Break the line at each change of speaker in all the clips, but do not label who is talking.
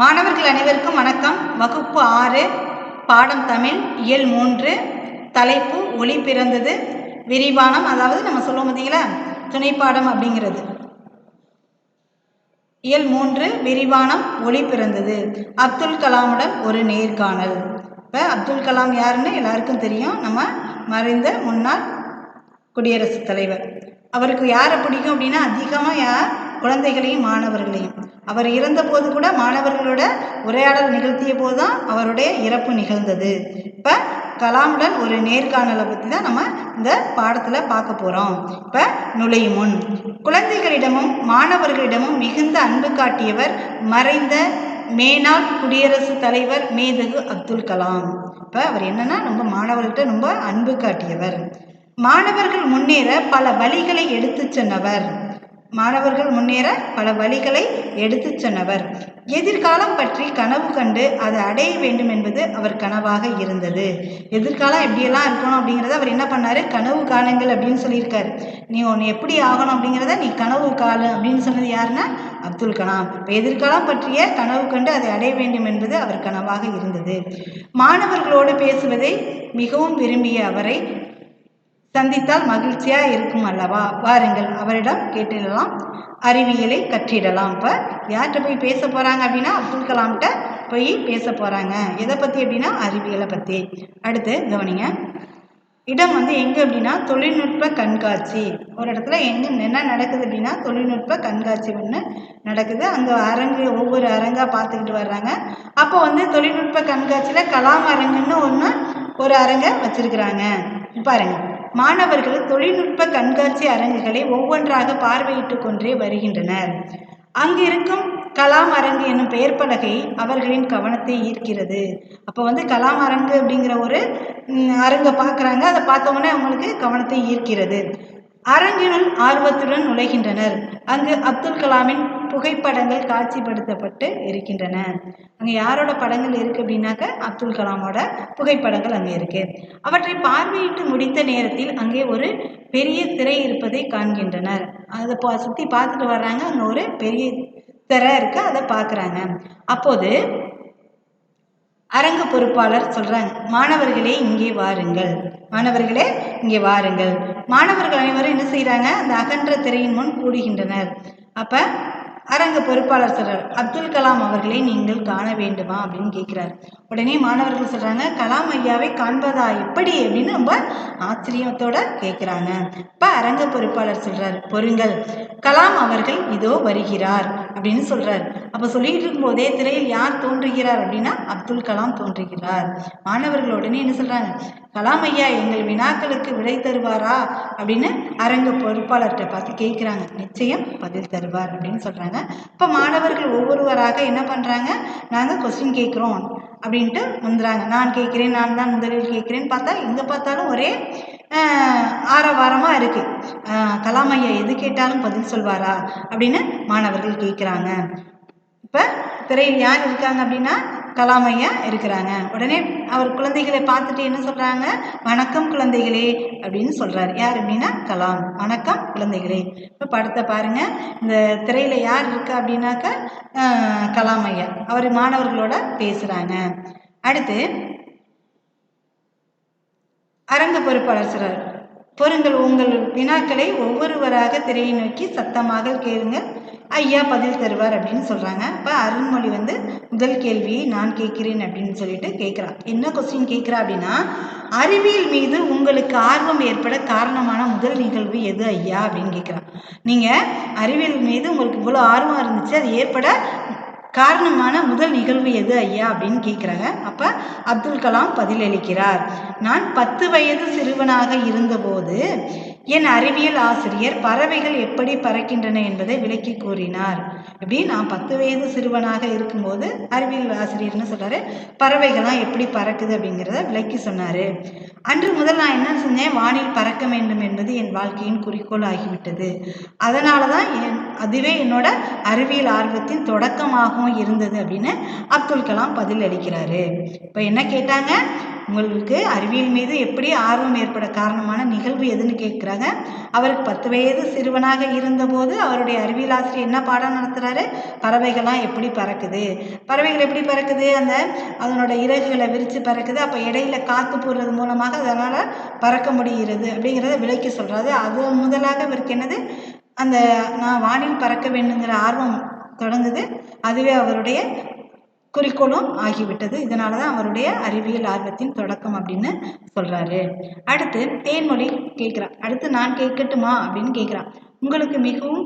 மாணவர்கள் அனைவருக்கும் வணக்கம். வகுப்பு ஆறு பாடம் தமிழ் இயல் மூன்று தலைப்பு ஒளி பிறந்தது விரிவானம் அதாவது நம்ம சொல்லுவோம் பார்த்தீங்களா? பாடம் அப்படிங்கிறது. இயல் மூன்று விரிவானம் ஒளி பிறந்தது. அப்துல் கலாமுடன் ஒரு நேர்காணல். இப்போ அப்துல் கலாம் யாருன்னு எல்லாருக்கும் தெரியும். நம்ம மறைந்த முன்னாள் குடியரசுத் தலைவர். அவருக்கு யாரை பிடிக்கும் அப்படின்னா அதிகமாக யார்? குழந்தைகளையும் மாணவர்களையும். அவர் இறந்தபோது கூட மாணவர்களோட உரையாடல் நிகழ்த்திய போது தான் அவருடைய இறப்பு நிகழ்ந்தது. இப்போ கலாமுடன் ஒரு நேர்காணலை பற்றி தான் நம்ம இந்த பாடத்தில் பார்க்க போகிறோம் இப்போ நுழையும் முன் குழந்தைகளிடமும் மாணவர்களிடமும் மிகுந்த அன்பு காட்டியவர் மறைந்த மேனாள் குடியரசுத் தலைவர் மேதகு அப்துல் கலாம். இப்போ அவர் என்னென்னா ரொம்ப மாணவர்கள்ட்ட ரொம்ப அன்பு காட்டியவர். மாணவர்கள் முன்னேற பல வழிகளை எடுத்துச் சென்றவர் மாணவர்கள் முன்னேற பல வழிகளை எடுத்துச் சொன்னவர். எதிர்காலம் பற்றி கனவு கண்டு அதை அடைய வேண்டும் என்பது அவர் கனவாக இருந்தது. எதிர்காலம் எப்படியெல்லாம் இருக்கணும் அப்படிங்கிறத அவர் என்ன பண்ணாரு? கனவு காணுங்கள் அப்படின்னு சொல்லியிருக்காரு. நீ ஒன்று எப்படி ஆகணும் அப்படிங்கிறத நீ கனவு காலு அப்படின்னு சொன்னது யாருன்னா அப்துல் கலாம். இப்போ எதிர்காலம் பற்றிய கனவு கண்டு அதை அடைய வேண்டும் என்பது அவர் கனவாக இருந்தது. மாணவர்களோடு பேசுவதை மிகவும் விரும்பிய அவரை சந்தித்தால் மகிழ்ச்சியா இருக்கும் அல்லவா? வாருங்கள் அவரிடம் கேட்டிடலாம். அறிவியலை கற்றிடலாம். இப்போ யார்கிட்ட போய் பேச போகிறாங்க அப்படின்னா அப்துல் கலாம்கிட்ட போய் பேச போகிறாங்க எதை பற்றி அப்படின்னா? அறிவியலை பற்றி அடுத்து கவனிங்க. இடம் வந்து எங்கே அப்படின்னா? தொழில்நுட்ப கண்காட்சி. ஒரு இடத்துல எங்கே என்ன நடக்குது அப்படின்னா? தொழில்நுட்ப கண்காட்சி ஒன்று நடக்குது. அங்கே அரங்கு ஒவ்வொரு அரங்காக பார்த்துக்கிட்டு வர்றாங்க. அப்போ வந்து தொழில்நுட்ப கண்காட்சியில் கலாம் அரங்குன்னு ஒன்று ஒரு அரங்கை வச்சிருக்கிறாங்க. பாருங்கள் மாணவர்கள் தொழில்நுட்ப கண்காட்சி அரங்குகளை ஒவ்வொன்றாக பார்வையிட்டு கொண்டே வருகின்றனர். அங்கிருக்கும் கலாம் அரங்கு என்னும் பெயர் பலகை அவர்களின் கவனத்தை ஈர்க்கிறது. அப்போ வந்து கலாம் அரங்கு அப்படிங்கிற ஒரு அரங்கை பார்க்குறாங்க. அதை பார்த்தோன்னே அவங்களுக்கு கவனத்தை ஈர்க்கிறது. அரங்கினுள் ஆர்வத்துடன் நுழைகின்றனர். அங்கு அப்துல் கலாமின் புகைப்படங்கள் காட்சிப்படுத்தப்பட்டு இருக்கின்றன. அங்கே யாரோட படங்கள் இருக்குது அப்படின்னாக்க அப்துல் கலாமோட புகைப்படங்கள் அங்கே இருக்கு. அவற்றை பார்வையிட்டு முடித்த நேரத்தில் அங்கே ஒரு பெரிய திரை இருப்பதை காண்கின்றனர். அதை பா சுற்றி பார்த்துட்டு வர்றாங்க. அங்கே ஒரு பெரிய திரை இருக்கு. அதை பார்க்குறாங்க. அப்போது அரங்கு பொறுப்பாளர் சொல்கிறாங்க மாணவர்களே இங்கே வாருங்கள். மாணவர்களே இங்கே வாருங்கள். மாணவர்கள் அனைவரும் என்ன செய்கிறாங்க அந்த அகன்ற திரையின் முன் கூடுகின்றனர். அப்போ அரங்க பொறுப்பாளர் சொல்கிறார் அப்துல் கலாம் அவர்களை நீங்கள் காண வேண்டுமா? அப்படின்னு கேட்குறாரு உடனே மாணவர்கள் சொல்கிறாங்க கலாம் ஐயாவை காண்பதா எப்படி? அப்படின்னு ரொம்ப ஆச்சரியத்தோட கேட்குறாங்க இப்போ அரங்க பொறுப்பாளர் சொல்கிறார் பொறுங்கள். கலாம் அவர்கள் இதோ வருகிறார். அப்படின்னு சொல்கிறார் அப்போ சொல்லிட்டு இருக்கும்போதே திரையில் யார் தோன்றுகிறார் அப்படின்னா அப்துல் கலாம் தோன்றுகிறார். மாணவர்கள் உடனே என்ன சொல்கிறாங்க கலாம் ஐயா எங்கள் வினாக்களுக்கு விடை தருவாரா? அப்படின்னு அரங்க பொறுப்பாளர்கிட்ட பார்த்து கேட்குறாங்க நிச்சயம் பதில் தருவார் அப்படின்னு சொல்கிறாங்க இப்போ மாணவர்கள் ஒவ்வொருவராக என்ன பண்ணுறாங்க நாங்கள் கொஸ்டின் கேட்குறோம் அப்படின்ட்டு வந்துடுறாங்க நான் கேட்குறேன் நான் தான் முதலில் கேட்குறேன்னு பார்த்தா எங்கே பார்த்தாலும் ஒரே ஆரவாரமாக இருக்குது கலாம் ஐயா எது கேட்டாலும் பதில் சொல்வாரா? அப்படின்னு மாணவர்கள் கேட்குறாங்க இப்போ திரையில் யார் இருக்காங்க அப்படின்னா கலாம் ஐயா இருக்கிறாங்க. உடனே அவர் குழந்தைகளை பார்த்துட்டு என்ன சொல்கிறாங்க வணக்கம் குழந்தைகளே அப்படின்னு சொல்கிறார் யார் அப்படின்னா கலாம். வணக்கம் குழந்தைகளே. இப்போ படத்தை பாருங்கள் இந்த திரையில் யார் இருக்கா அப்படின்னாக்கா கலாம் ஐயா அவர் மாணவர்களோட பேசுகிறாங்க அடுத்து அரங்க பொறுப்பாளர் பொருங்கள் உங்கள் வினாக்களை ஒவ்வொருவராக திரையை நோக்கி சத்தமாக கேளுங்கள். ஐயா பதில் தருவார் அப்படின்னு சொல்கிறாங்க இப்போ அருண்மொழி வந்து முதல் கேள்வியை நான் கேட்கிறேன் அப்படின்னு சொல்லிட்டு கேட்குறான். என்ன கொஸ்டின் கேட்குறா அப்படின்னா அறிவியல் மீது உங்களுக்கு ஆர்வம் ஏற்பட காரணமான முதல் நிகழ்வு எது ஐயா? அப்படின்னு கேட்குறான். நீங்கள் அறிவியல் மீது உங்களுக்கு இவ்வளோ ஆர்வம் இருந்துச்சு அது ஏற்பட காரணமான முதல் நிகழ்வு எது ஐயா அப்படின்னு கேட்குறாங்க அப்போ அப்துல் கலாம் பதிலளிக்கிறார். நான் பத்து வயது சிறுவனாக இருந்தபோது என் அறிவியல் ஆசிரியர் பறவைகள் எப்படி பறக்கின்றன என்பதை விளக்கி கூறினார். இப்படி நான் பத்து வயது சிறுவனாக இருக்கும்போது அறிவியல் ஆசிரியர்னு சொல்கிறாரு பறவைகள்லாம் எப்படி பறக்குது அப்படிங்கிறத விளக்கி சொன்னார். அன்று முதல் நான் என்ன செஞ்சேன்? வானில் பறக்க வேண்டும் என்பது என் வாழ்க்கையின் குறிக்கோள் ஆகிவிட்டது. அதனால தான் என் அதுவே என்னோட அறிவியல் ஆர்வத்தின் தொடக்கமாகவும் இருந்தது அப்படின்னு அப்துல் கலாம் பதில் அளிக்கிறாரு. இப்போ என்ன கேட்டாங்க? உங்களுக்கு அறிவியல் மீது எப்படி ஆர்வம் ஏற்பட காரணமான நிகழ்வு எதுன்னு கேட்குறாங்க. அவருக்கு பத்து வயது சிறுவனாக இருந்தபோது அவருடைய அறிவியல் ஆசிரியர் என்ன பாடம் நடத்துகிறாரு பறவைகள்லாம் எப்படி பறக்குது? பறவைகள் எப்படி பறக்குது? அந்த அதனோட இறகுகளை விரித்து பறக்குது. அப்போ இடையில காற்று போடுறது மூலமாக அதனால் பறக்க முடிகிறது அப்படிங்கிறத விளக்கி சொல்கிறாரு அது முதலாக அவருக்கு என்னது? அந்த நான் வானில் பறக்க வேண்டுங்கிற ஆர்வம் தொடங்குது அதுவே அவருடைய குறிக்கோளும் ஆகிவிட்டது. இதனால தான் அவருடைய அறிவியல் ஆர்வத்தின் தொடக்கம் அப்படின்னு சொல்கிறாரு அடுத்து தேன்மொழி கேட்குறான் அடுத்து நான் கேட்கட்டுமா அப்படின்னு கேட்குறான் உங்களுக்கு மிகவும்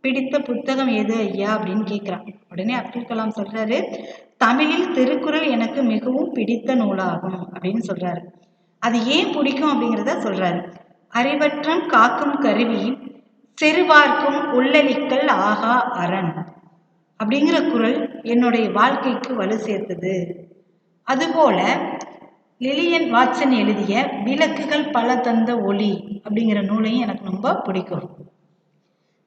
பிடித்த புத்தகம் எது ஐயா அப்படின்னு கேட்குறான் உடனே அப்துல் கலாம் சொல்கிறாரு தமிழில் திருக்குறள் எனக்கு மிகவும் பிடித்த நூலாகும் அப்படின்னு சொல்கிறாரு அது ஏன் பிடிக்கும் அப்படிங்கிறத சொல்கிறாரு அறிவற்றம் காக்கும் கருவி செருவார்க்கும் உள்ளலிக்கல் ஆகா அரண் அப்படிங்கிற குரல் என்னுடைய வாழ்க்கைக்கு வலு சேர்த்தது. அதுபோல லிலியன் வாட்சன் எழுதிய விளக்குகள் பல தந்த ஒளி அப்படிங்கிற நூலையும் எனக்கு ரொம்ப பிடிக்கும்.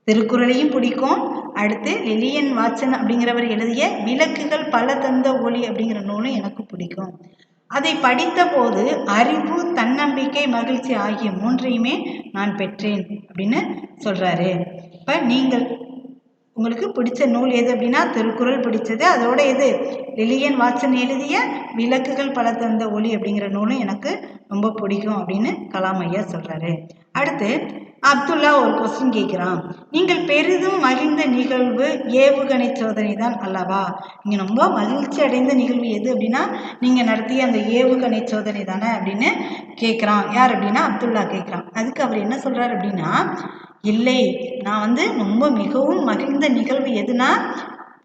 திருக்குறளையும் பிடிக்கும். அடுத்து லிலியன் வாட்சன் அப்படிங்கிறவர் எழுதிய விளக்குகள் பல தந்த ஒளி அப்படிங்கிற நூலும் எனக்கு பிடிக்கும். அதை படித்த போது அறிவு தன்னம்பிக்கை மகிழ்ச்சி ஆகிய மூன்றையுமே நான் பெற்றேன் அப்படின்னு சொல்றாரு. இப்போ நீங்கள் உங்களுக்கு பிடிச்ச நூல் எது அப்படின்னா திருக்குறள் பிடிச்சது. அதோட எது லிலியன் வாட்சன் எழுதிய விளக்குகள் பல தந்த ஒளி அப்படிங்கிற நூலும் எனக்கு ரொம்ப பிடிக்கும் அப்படின்னு கலாம் ஐயா சொல்கிறாரு அடுத்து அப்துல்லா ஒரு கொஸ்டின் கேட்குறான். நீங்கள் பெரிதும் மகிழ்ந்த நிகழ்வு ஏவுகணை சோதனை தான் அல்லவா? நீங்கள் ரொம்ப மகிழ்ச்சி அடைந்த நிகழ்வு எது அப்படின்னா நீங்கள் நடத்திய அந்த ஏவுகணை சோதனை தானே அப்படின்னு கேட்குறான். யார் அப்படின்னா அப்துல்லா கேட்குறான். அதுக்கு அவர் என்ன சொல்கிறார் அப்படின்னா இல்லை நான் வந்து ரொம்ப மிகவும் மகிழ்ந்த நிகழ்வு எதுனா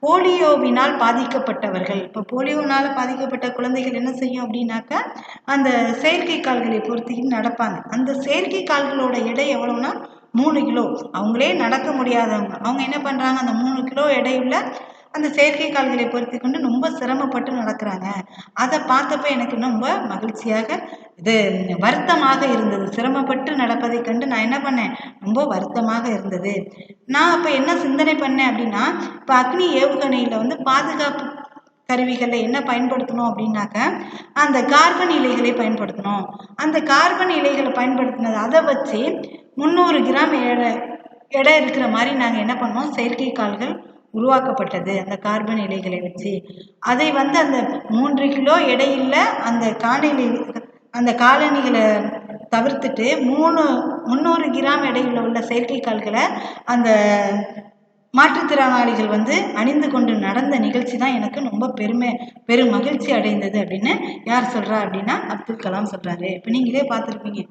போலியோவினால் பாதிக்கப்பட்டவர்கள். இப்போ போலியோனால் பாதிக்கப்பட்ட குழந்தைகள் என்ன செய்யும் அப்படின்னாக்கா அந்த செயற்கை கால்களை பொறுத்திக்கிட்டு நடப்பாங்க. அந்த செயற்கை கால்களோட எடை எவ்வளோன்னா மூணு கிலோ. அவங்களே நடக்க முடியாதவங்க. அவங்க என்ன பண்ணுறாங்க அந்த மூணு கிலோ எடையுள்ள அந்த செயற்கை கால்களை பொருத்தி கொண்டு ரொம்ப சிரமப்பட்டு நடக்கிறாங்க. அதை பார்த்தப்ப எனக்கு ரொம்ப மகிழ்ச்சியாக இது வருத்தமாக இருந்தது. சிரமப்பட்டு நடப்பதை கண்டு நான் என்ன பண்ணேன்? ரொம்ப வருத்தமாக இருந்தது. நான் அப்போ என்ன சிந்தனை பண்ணேன் அப்படின்னா இப்போ அக்னி ஏவுகணையில் வந்து பாதுகாப்பு கருவிகளில் என்ன பயன்படுத்தணும் அப்படின்னாக்க அந்த கார்பன் இலைகளை பயன்படுத்தணும். அந்த கார்பன் இலைகளை பயன்படுத்தினது அதை வச்சு முந்நூறு கிராம் எடை எடை இருக்கிற மாதிரி நாங்கள் என்ன பண்ணோம்? செயற்கை கால்கள் உருவாக்கப்பட்டது அந்த கார்பன் இலைகளை வச்சு. அதை வந்து அந்த மூன்று கிலோ இடையில அந்த காலனி அந்த காலணிகளை தவிர்த்துட்டு மூணு முந்நூறு கிராம் எடையுள்ள உள்ள செயற்கை கால்களை அந்த மாற்றுத்திறனாளிகள் வந்து அணிந்து கொண்டு நடந்த நிகழ்ச்சி தான் எனக்கு ரொம்ப பெருமை பெரும் மகிழ்ச்சி அடைந்தது அப்படின்னு யார் சொல்கிறா அப்படின்னா அப்துல் கலாம் சொல்கிறாரு இப்போ நீங்களே பார்த்துருப்பீங்க.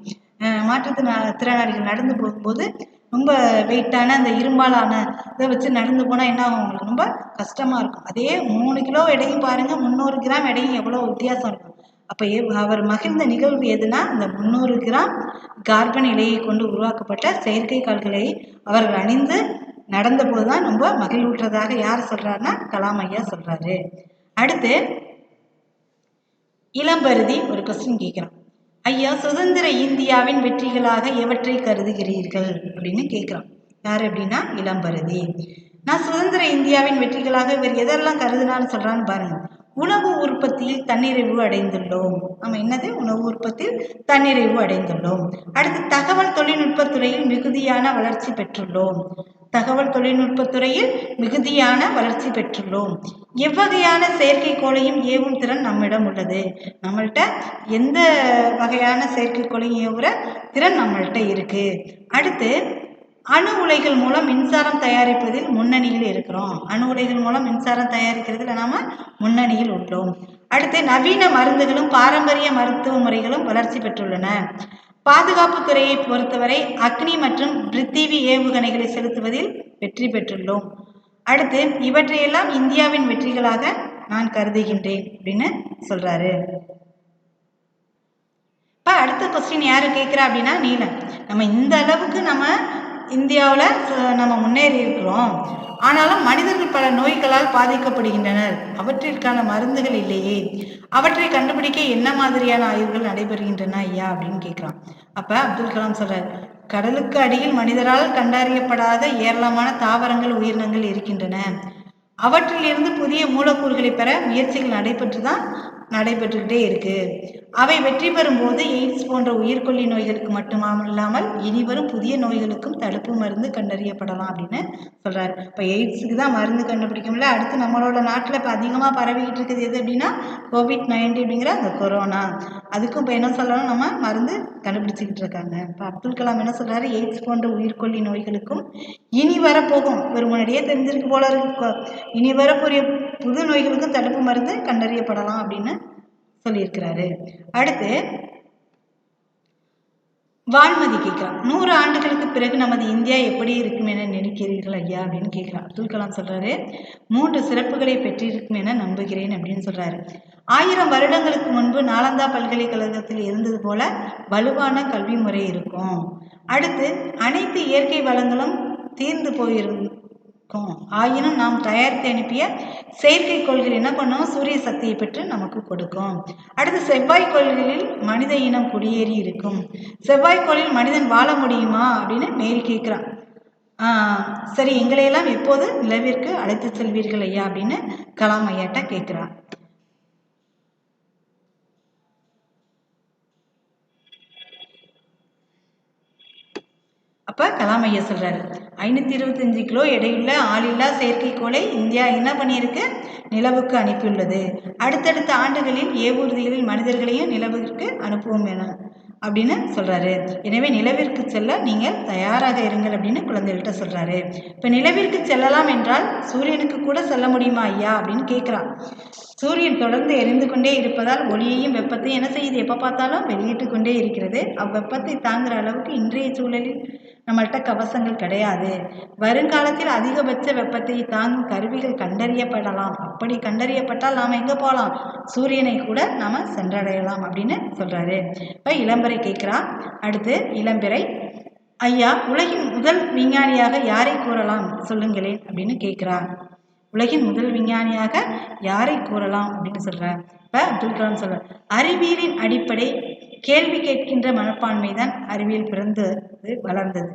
மாற்றுத்திறனா திறனாளிகள் நடந்து போகும்போது ரொம்ப வெயிட்டான அந்த இரும்பாலான இதை வச்சு நடந்து போனால் என்ன ஆகும்? உங்களுக்கு ரொம்ப கஷ்டமாக இருக்கும். அதே மூணு கிலோ எடையும் பாருங்கள் முந்நூறு கிராம் எடையும் எவ்வளோ வித்தியாசம் இருக்கும். அப்போ அவர் மகிழ்ந்த நிகழ்வு எதுனா இந்த முந்நூறு கிராம் கார்பன் இலையை கொண்டு உருவாக்கப்பட்ட செயற்கை கால்களை அவர்கள் அணிந்து நடந்தபோது தான் ரொம்ப மகிழ்வுற்றதாக யார் சொல்கிறாருன்னா கலாம் ஐயா சொல்கிறாரு அடுத்து இளம்பருதி ஒரு கொஸ்டின் கேட்குறான். ஐயா சுதந்திர இந்தியாவின் வெற்றிகளாக எவற்றை கருதுகிறீர்கள்? அப்படின்னு கேட்குறான் யார் அப்படின்னா இளம்பருதி நான் சுதந்திர இந்தியாவின் வெற்றிகளாக இவர் எதெல்லாம் கருதுனான்னு சொல்கிறான்னு பாருங்க. உணவு உற்பத்தியில் தன்னிறைவு அடைந்துள்ளோம். நம்ம என்னது? உணவு உற்பத்தியில் தன்னிறைவு அடைந்துள்ளோம். அடுத்து தகவல் தொழில்நுட்பத் துறையில் மிகுதியான வளர்ச்சி பெற்றுள்ளோம். தகவல் தொழில்நுட்பத்துறையில் மிகுதியான வளர்ச்சி பெற்றுள்ளோம். எவ்வகையான செயற்கைக்கோளையும் ஏவும் திறன் நம்மிடம் உள்ளது. நம்மள்கிட்ட எந்த வகையான செயற்கைக்கோளையும் ஏவுகிற திறன் நம்மள்கிட்ட இருக்கு. அடுத்து அணு உலைகள் மூலம் மின்சாரம் தயாரிப்பதில் முன்னணியில் இருக்கிறோம். அணு உலைகள் மூலம் மின்சாரம் தயாரிக்கிறதுல நாம முன்னணியில் உள்ளோம். அடுத்து நவீன மருந்துகளும் பாரம்பரிய மருத்துவ முறைகளும் வளர்ச்சி பெற்றுள்ளன. பாதுகாப்பு துறையை பொறுத்தவரை அக்னி மற்றும் பிரித்திவி ஏவுகணைகளை செலுத்துவதில் வெற்றி பெற்றுள்ளோம். அடுத்து இவற்றையெல்லாம் இந்தியாவின் வெற்றிகளாக நான் கருதுகின்றேன் அப்படின்னு சொல்றாரு. இப்போ அடுத்த கொஸ்டின் யாரு கேட்குறா அப்படின்னா நீலம் நம்ம இந்த அளவுக்கு நம்ம இந்தியாவில் நம்ம முன்னேறி இருக்கிறோம். ஆனாலும் மனிதர்கள் பல நோய்களால் பாதிக்கப்படுகின்றனர். அவற்றிற்கான மருந்துகள் இல்லையே. அவற்றை கண்டுபிடிக்க என்ன மாதிரியான ஆய்வுகள் நடைபெறுகின்றன ஐயா அப்படின்னு கேட்குறான். அப்போ அப்துல் கலாம் சொல்றார் கடலுக்கு அடியில் மனிதரால் கண்டறியப்படாத ஏராளமான தாவரங்கள் உயிரினங்கள் இருக்கின்றன. அவற்றிலிருந்து புதிய மூலக்கூறுகளை பெற முயற்சிகள் நடைபெற்று தான் நடைபெற்றுக்கிட்டே இருக்கு. அவை வெற்றி பெறும்போது எய்ட்ஸ் போன்ற உயிர்கொல்லி நோய்களுக்கு மட்டுமல்லாமல் இனிவரும் புதிய நோய்களுக்கும் தடுப்பு மருந்து கண்டறியப்படலாம் அப்படின்னு சொல்கிறார் இப்போ எய்ட்ஸுக்கு தான் மருந்து கண்டுபிடிக்கும்ல. அடுத்து நம்மளோட நாட்டில் இப்போ அதிகமாக பரவிக்கிட்டு இருக்குது எது அப்படின்னா கோவிட் நைன்டீன் அப்படிங்கிற அந்த கொரோனா. அதுக்கும் இப்போ என்ன சொல்லணும்? நம்ம மருந்து கண்டுபிடிச்சிக்கிட்டு இருக்காங்க. இப்போ அப்துல் கலாம் என்ன சொல்கிறாரு எய்ட்ஸ் போன்ற உயிர்கொல்லி நோய்களுக்கும் இனி வரப்போகும். ஒரு முன்னாடியே தெரிஞ்சிருக்கு போல இருக்கு. இனி வரக்கூடிய புது நோய்களுக்கும் தடுப்பு மருந்து கண்டறியப்படலாம் அப்படின்னு சொல்லியிருக்கிறாரு. அடுத்து வான்மதி கேட்கிறான் நூறு ஆண்டுகளுக்கு பிறகு நமது இந்தியா எப்படி இருக்கும் என நினைக்கிறீர்கள் ஐயா? அப்படின்னு கேட்கிறான் அப்துல் கலாம் சொல்றாரு மூன்று சிறப்புகளை பெற்றிருக்கும் என நம்புகிறேன் அப்படின்னு சொல்றாரு. ஆயிரம் வருடங்களுக்கு முன்பு நாலந்தா பல்கலைக்கழகத்தில் இருந்தது போல வலுவான கல்வி முறை இருக்கும். அடுத்து அனைத்து இயற்கை வளங்களும் தீர்ந்து போயிருக்கும் ஆயினும் நாம் தயாரித்து அனுப்பிய செயற்கைக்கோள்கள் என்ன பண்ணும்? சூரிய சக்தியை பெற்று நமக்கு கொடுக்கும். அடுத்து செவ்வாய் கோள்களில் மனித இனம் குடியேறி இருக்கும். செவ்வாய் கோளில் மனிதன் வாழ முடியுமா? அப்படின்னு மேரி கேட்குறான். சரி எங்களையெல்லாம் எப்போது நிலவிற்கு அழைத்து செல்வீர்கள் ஐயா? அப்படின்னு கலாம் ஐயாட்ட கேட்குறான். அப்போ கலாம் ஐயா சொல்கிறாரு ஐநூற்றி இருபத்தஞ்சி கிலோ எடையுள்ள ஆளில்லா செயற்கைக்கோளை இந்தியா என்ன பண்ணியிருக்கு? நிலவுக்கு அனுப்பியுள்ளது. அடுத்தடுத்த ஆண்டுகளில் ஏவூர்திகளில் மனிதர்களையும் நிலவிற்கு அனுப்புவோம் என அப்படின்னு சொல்கிறாரு எனவே நிலவிற்கு செல்ல நீங்கள் தயாராக இருங்கள் அப்படின்னு குழந்தைகள்கிட்ட சொல்கிறாரு இப்போ நிலவிற்கு செல்லலாம் என்றால் சூரியனுக்கு கூட செல்ல முடியுமா ஐயா அப்படின்னு கேட்குறான் சூரியன் தொடர்ந்து எரிந்து கொண்டே இருப்பதால் ஒளியையும் வெப்பத்தையும் என்ன செய்யுது? எப்போ பார்த்தாலும் வெளியிட்டு கொண்டே இருக்கிறது. அவ்வெப்பத்தை தாங்குகிற அளவுக்கு இன்றைய சூழலில் நம்மள்கிட்ட கவசங்கள் கிடையாது. வருங்காலத்தில் அதிகபட்ச வெப்பத்தை தாங்கும் கருவிகள் கண்டறியப்படலாம். அப்படி கண்டறியப்பட்டால் நாம் எங்கே போகலாம் சூரியனை கூட நாம் சென்றடையலாம் அப்படின்னு சொல்கிறாரு இப்போ இளம்பரை கேட்குறா. அடுத்து இளம்பிறை ஐயா உலகின் முதல் விஞ்ஞானியாக யாரை கூறலாம்? சொல்லுங்களேன் அப்படின்னு கேட்குறா. உலகின் முதல் விஞ்ஞானியாக யாரை கூறலாம் அப்படின்னு சொல்கிறார் இப்போ அப்துல் கலாம் சொல்கிறார் அறிவியலின் அடிப்படை கேள்வி கேட்கின்ற மனப்பான்மை தான் அறிவியல் பிறந்தது வளர்ந்தது.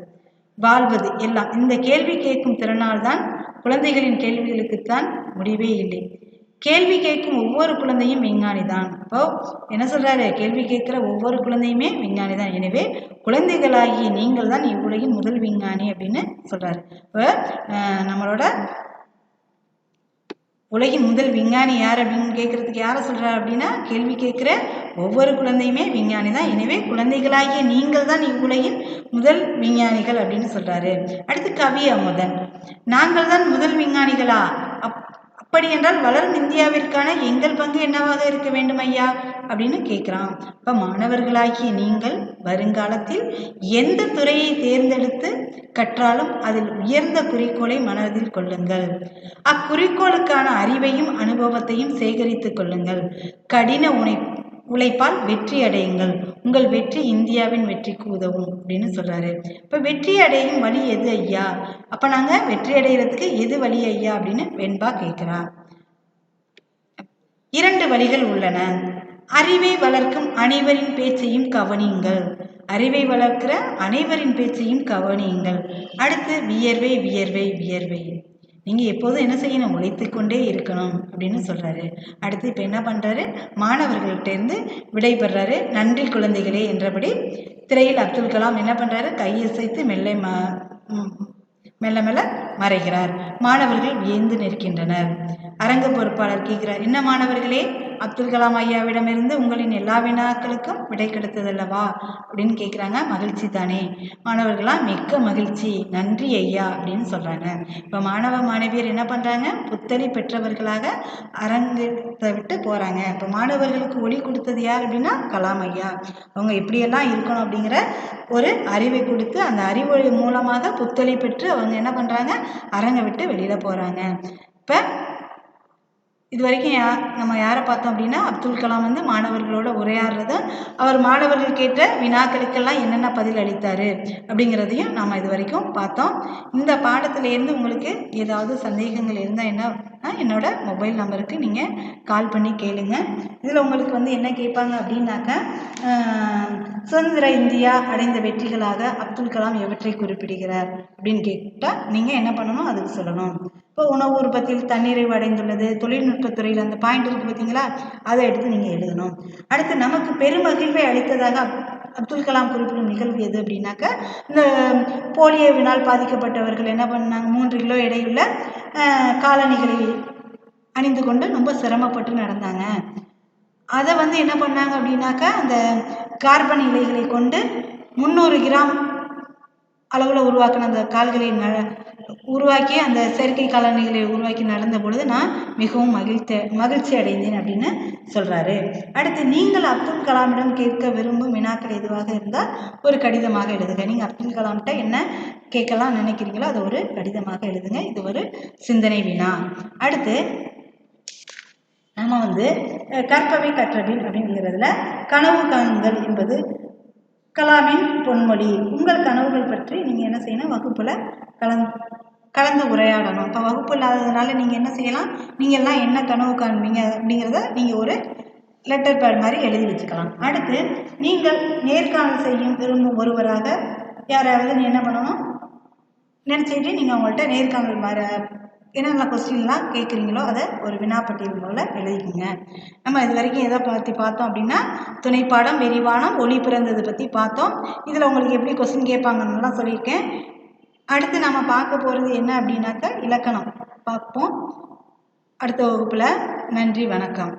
வாழ்வது எல்லாம் இந்த கேள்வி கேட்கும் திறனால் தான் குழந்தைகளின் கேள்விகளுக்குத்தான் முடிவே இல்லை. கேள்வி கேட்கும் ஒவ்வொரு குழந்தையும் விஞ்ஞானி தான். இப்போ என்ன சொல்றாரு? கேள்வி கேட்கிற ஒவ்வொரு குழந்தையுமே விஞ்ஞானி தான். எனவே குழந்தைகளாகிய நீங்கள் தான் இவ்வுலகின் முதல் விஞ்ஞானி அப்படின்னு சொல்றாரு. இப்போ நம்மளோட உலகின் முதல் விஞ்ஞானி யார் அப்படின்னு கேட்குறதுக்கு யாரை சொல்கிறார் அப்படின்னா கேள்வி கேட்குற ஒவ்வொரு குழந்தையுமே விஞ்ஞானி தான். எனவே குழந்தைகளாகிய நீங்கள் தான் இவ்வுலகின் முதல் விஞ்ஞானிகள் அப்படின்னு சொல்கிறாரு அடுத்து கவி அமுதன். நாங்கள் தான் முதல் விஞ்ஞானிகளா? அப் அப்படியென்றால் வளரும் இந்தியாவிற்கான எங்கள் பங்கு என்னவாக இருக்க வேண்டும் ஐயா அப்படின்னு கேட்குறான். இப்போ மாணவர்களாகிய நீங்கள் வருங்காலத்தில் எந்த துறையை தேர்ந்தெடுத்து கற்றாலும் அதில் உயர்ந்த குறிக்கோளை மனதில் கொள்ளுங்கள். அக்குறிக்கோளுக்கான அறிவையும் அனுபவத்தையும் சேகரித்து கொள்ளுங்கள். கடின உணை உழைப்பால் வெற்றி அடையுங்கள் உங்கள் வெற்றி இந்தியாவின் வெற்றிக்கு உதவும் அப்படின்னு சொல்றாரு. இப்போ வெற்றி அடையும் வழி எது ஐயா? அப்ப நாங்க வெற்றி அடைகிறதுக்கு எது வழி ஐயா அப்படின்னு வெண்பா கேட்கிறா இரண்டு வழிகள் உள்ளன. அறிவை வளர்க்கும் அனைவரின் பேச்சையும் கவனியுங்கள். அறிவை வளர்க்கிற அனைவரின் பேச்சையும் கவனியுங்கள். அடுத்து வியர்வை வியர்வை வியர்வை. நீங்கள் எப்போதும் என்ன செய்யணும்? உழைத்து கொண்டே இருக்கணும் அப்படின்னு சொல்கிறாரு அடுத்து இப்போ என்ன பண்ணுறாரு மாணவர்கள்ட்டேருந்து விடைபெறாரு. நன்றி குழந்தைகளே என்றபடி திரையில் அப்துல் கலாம் என்ன பண்ணுறாரு கையசைத்து மெல்ல ம மெல்ல மெல்ல மறைகிறார். மாணவர்கள் வியந்து நிற்கின்றனர். அரங்க பொறுப்பாளர் கேட்கிறார். என்ன மாணவர்களே? அப்துல் கலாம் ஐயாவிடமிருந்து உங்களின் எல்லா வினாக்களுக்கும் விடை கிடைத்ததல்லவா அப்படின்னு கேட்குறாங்க மகிழ்ச்சி தானே. மாணவர்களா மிக்க மகிழ்ச்சி. நன்றி ஐயா அப்படின்னு சொல்கிறாங்க இப்போ மாணவ மாணவியர் என்ன பண்ணுறாங்க புத்தளி பெற்றவர்களாக அரங்கத்தை விட்டு போகிறாங்க இப்போ மாணவர்களுக்கு ஒளி கொடுத்தது யார் அப்படின்னா கலாம் ஐயா. அவங்க எப்படியெல்லாம் இருக்கணும் அப்படிங்கிற ஒரு அறிவை கொடுத்து அந்த அறிவு மூலமாக புத்தளி பெற்று அவங்க என்ன பண்ணுறாங்க அரங்கை விட்டு வெளியில் போகிறாங்க இப்போ இது வரைக்கும் யா நம்ம யாரை பார்த்தோம் அப்படின்னா அப்துல் கலாம் வந்து மாணவர்களோட உரையாடுறத. அவர் மாணவர்கள் கேட்ட வினாக்களுக்கெல்லாம் என்னென்ன பதில் அளித்தார் அப்படிங்கிறதையும் நாம் இது வரைக்கும் பார்த்தோம். இந்த பாடத்திலேருந்து உங்களுக்கு ஏதாவது சந்தேகங்கள் இருந்தால் என்ன என்னோட மொபைல் நம்பருக்கு நீங்கள் கால் பண்ணி கேளுங்க. இதில் உங்களுக்கு வந்து என்ன கேட்பாங்க அப்படின்னாக்கா சுதந்திர இந்தியா அடைந்த வெற்றிகளாக அப்துல் கலாம் எவற்றை குறிப்பிடுகிறார். அப்படின்னு கேட்டால் நீங்கள் என்ன பண்ணணும்? அதுக்கு சொல்லணும். இப்போ உணவு உற்பத்தியில் தன்னிறைவு அடைந்துள்ளது. தொழில்நுட்பத்துறையில் அந்த பாயிண்ட் இருக்குது பார்த்தீங்களா? அதை எடுத்து நீங்கள் எழுதணும். அடுத்து நமக்கு பெருமகிழ்வை அளித்ததாக அப்- அப்துல் கலாம் குறிப்பிடும் நிகழ்வு எது அப்படின்னாக்கா இந்த போலியோவினால் பாதிக்கப்பட்டவர்கள் என்ன பண்ணாங்க? மூன்று கிலோ எடையுள்ள காலணிகளை அணிந்து கொண்டு ரொம்ப சிரமப்பட்டு நடந்தாங்க. அதை வந்து என்ன பண்ணாங்க அப்படின்னாக்கா அந்த கார்பன் இலைகளை கொண்டு முந்நூறு கிராம் அளவில் உருவாக்கின அந்த கால்களை ந உருவாக்கி அந்த செயற்கை காலணிகளை உருவாக்கி நடந்த பொழுது நான் மிகவும் மகிழ்த்த மகிழ்ச்சி அடைந்தேன் அப்படின்னு சொல்கிறாரு அடுத்து நீங்கள் அப்துல் கலாமிடம் கேட்க விரும்பும் வினாக்கள் எதுவாக இருந்தால் ஒரு கடிதமாக எழுதுங்க. நீங்கள் அப்துல் கலாம்கிட்ட என்ன கேட்கலாம் நினைக்கிறீங்களோ அதை ஒரு கடிதமாக எழுதுங்க. இது ஒரு சிந்தனை வினா. அடுத்து நம்ம வந்து கற்பவை கற்றபின் அப்படிங்கிறதுல கனவு காணுங்கள் என்பது கலாமின் பொன்மொழி. உங்கள் கனவுகள் பற்றி நீங்கள் என்ன செய்யணும்? வகுப்பில் கலந் கலந்து உரையாடணும். இப்போ வகுப்பு இல்லாததுனால நீங்கள் என்ன செய்யலாம்? நீங்கள் எல்லாம் என்ன கனவு காண்பீங்க அப்படிங்கிறத நீங்கள் ஒரு லெட்டர் பேட் மாதிரி எழுதி வச்சுக்கலாம். அடுத்து நீங்கள் நேர்காணல் செய்யும் விரும்பும் ஒருவராக யாராவது நீ என்ன பண்ணணும்? நினச்சிக்கிட்டு நீங்கள் அவங்கள்ட்ட நேர்காணல் மாற என்னென்ன கொஸ்டின்லாம் கேட்குறீங்களோ அதை ஒரு வினாப்பட்டியல் மூலம் எழுதிக்கோங்க. நம்ம இது வரைக்கும் எதை பற்றி பார்த்தோம் அப்படின்னா துணைப்பாடம் விரிவானம் ஒளி பிறந்தது பற்றி பார்த்தோம். இதில் உங்களுக்கு எப்படி கொஸ்டின் கேட்பாங்கன்னுலாம் சொல்லியிருக்கேன். அடுத்து நம்ம பார்க்க போகிறது என்ன அப்படின்னாக்கா இலக்கணம். பார்ப்போம். அடுத்த வகுப்பில் நன்றி வணக்கம்.